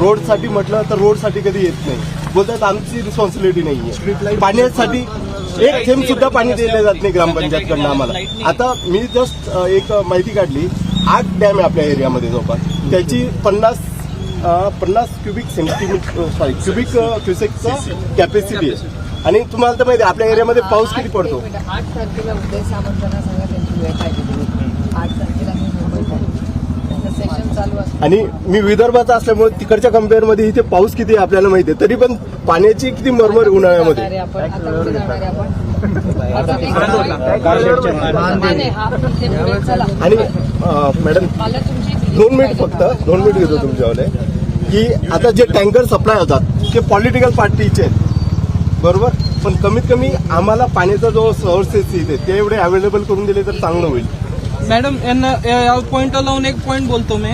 रोडसाठी म्हटलं तर रोडसाठी कधी येत नाही. बोलतात आमची रिस्पॉन्सिबिलिटी नाही आहे पाण्यासाठी एक थेंब सुद्धा पाणी दिलं जात नाही ग्रामपंचायतकडनं आम्हाला. आता मी जस्ट एक माहिती काढली. आठ डॅम आहे आपल्या एरियामध्ये जवळपास त्याची पन्नास पन्नास क्युबिक सेंटीमीटर सॉरी क्युबिक क्युसेकचा कॅपॅसिटी आहे. आणि तुम्हाला तर माहिती आहे, आपल्या एरियामध्ये पाऊस किती पडतो? आणि मी विदर्भाचा असल्यामुळे तिकडच्या कम्पेअरमध्ये इथे पाऊस किती आहे आपल्याला माहिती आहे. तरी पण पाण्याची किती मरमर उन्हाळ्यामध्ये. आणि मॅडम दोन मिनिट फक्त दोन मिनिट घेतो तुमच्यावाले की आता जे टँकर सप्लाय होतात ते पॉलिटिकल पार्टीचे आहेत. बरोबर? पण कमीत कमी आम्हाला पाण्याचा जो सोर्सेस इथे ते एवढे अवेलेबल करून दिले तर चांगलं होईल. मॅडम यांना या- पॉईंटला लावून एक पॉईंट बोलतो मी.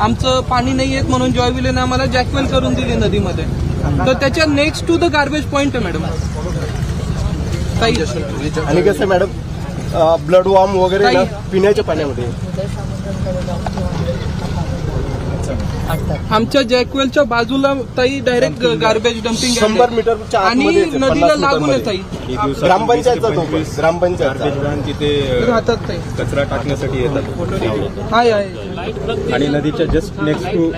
आमचं पाणी नाही येत म्हणून जॉयविलेने आम्हाला जॅकवेल करून दिली नदीमध्ये. तर त्याच्या next to the garbage point आहे मॅडम. ताई. आणि कसं मॅडम ब्लड वॉर्म वगैरे. पिण्याच्या पाण्यामध्ये. आमच्या जॅकवेलच्या बाजूला ताई डायरेक्ट गार्बेज डम्पिंग शंभर मीटरच्या आणि आतमध्ये नदीला लागून आहे मीटरमध्ये. ताई. ग्रामपंचायतचा तो पण, ग्रामपंचायतचा. गार्बेज व्हॅन तिथे राहतात ताई. कचरा टाकण्यासाठी येतात. हाय आहे आणि नदीच्या जस्ट नेक्स्ट टू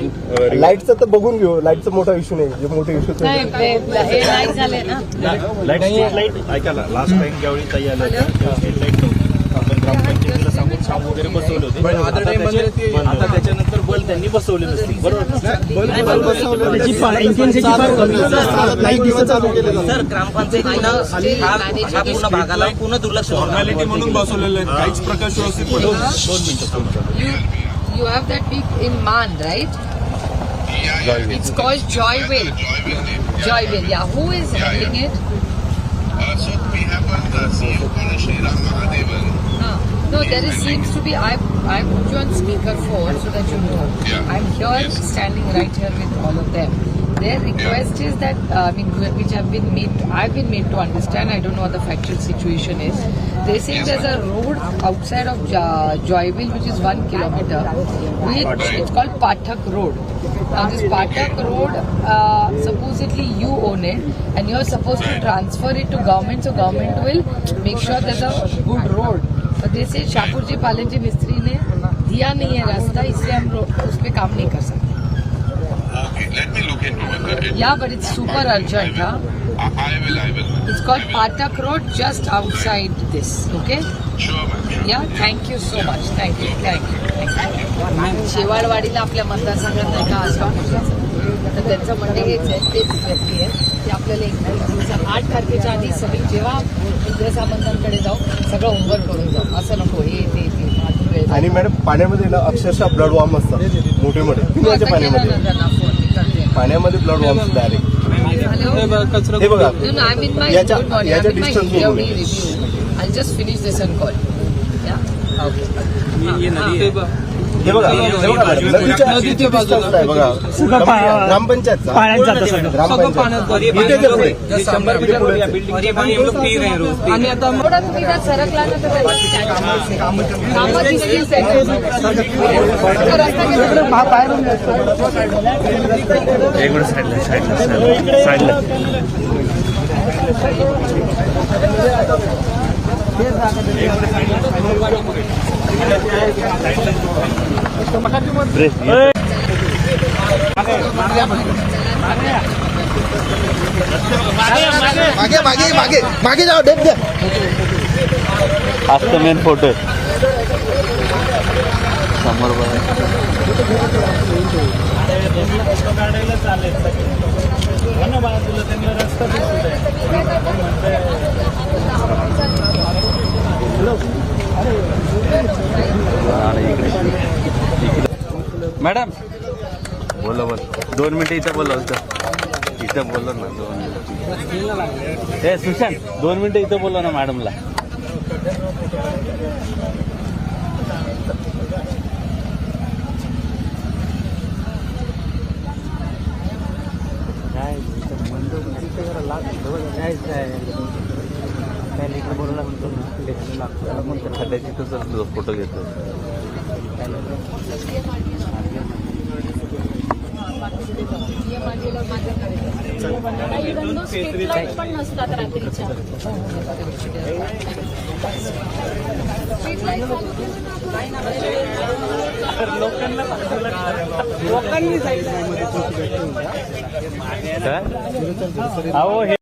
लाईटचं तर बघून घेऊ. लाईटचा मोठा इश्यू नाही. जे मोठे इश्यू नाही ते- हे नाही झाले ना. लाइट स्ट्रीट लाइट ऐकायला लास्ट टाइम ज्यावेळी ताई आल्या होत्या नव्हती. आपण ग्रामपंचायतीला सांगून काम वगैरे बसवले होते. आता त्याचे- आता त्याच्यानंतर बल त्यांनी बसवलेलं असते बरोबर? सर ग्रामपंचायतीनं भागाला पूर्ण दुर्लक्ष फॉर्मॅलिटी म्हणून बसवलेलं काहीच प्रकाश व्यवस्थित दोन that peak in right it's joy well joy well yeah who is No, there is, seems to be. I I put you on speaker phone so that you know. Yeah. I'm here, Yes. standing right here with all of them. Their request is that uh, I mean, which have been made. I've been made to understand. I don't know what the factual situation is. They say there's a road outside of Joyville, which is one kilometer. Which it's called Pathak Road. Now this Pathak Road, uh, supposedly you own it, and you're supposed to transfer it to government, so government will make sure there's a good road. But जैसे शाहपुर जी पालन जी मिस्त्री ने दिया नहीं है रास्ता इसलिए हम row- उस पर काम नहीं कर सकते। Okay, let me look into it. it yeah but it's super urgent हाँ I, I will, I will. It's called Pathak road just outside this okay Sure, ma'am. Sure. Yeah thank you so much thank you thank you शेवाळवाडीला आपल्या मतदारसंघात नाही का असं तर त्यांचं म्हणणं हेच आहे तेच व्यक्ती आहे. की आपल्याला एक आठ तारखेच्या आधी सगळी जेव्हा उदय सामंतांकडे जाऊ सगळं होमवर्क करून जाऊ. असं नको हे ते आणि मॅडम पाण्यामध्ये ना अक्षरशः ब्लड वॉर्म असतात मोठे मोठे. केला पाण्यामध्ये ना त्यांना फोन मी करते पाण्यामध्ये ब्लड वॉर्म डायरेक्ट हे बघा, हे याच्या-. याच्या I'm in my distance yearly बघून. हे बघा. हे बघा नदीच्या नदीच्या बाजूला. बघा ग्रामपंचायतचा सगळं ग्रामपंचायत पाण्यात इथे ते पुढे. शंभर मीटर पुढे. या बिल्डिंग आणि आता थोडा तुम्ही जर सरकला ना तर त्याची काय कामं असेल. कामं दिसतील त्याची. तो रस्ता गेला. मागे मागे मागे मागे जाओ डेप द्या असतं मेन फोटो समोर बघा. मॅडम. बोला बोल. दोन मिनिटं इथं बोला होतं इथं बोला ना दोन मिनिटं. ए सुशांत दोन मिनिटं इथं बोला ना मॅडमला. फोटो घेतो. स्ट्रीट लाइट पण नसतात रात्रीच्या. काय? अहो हे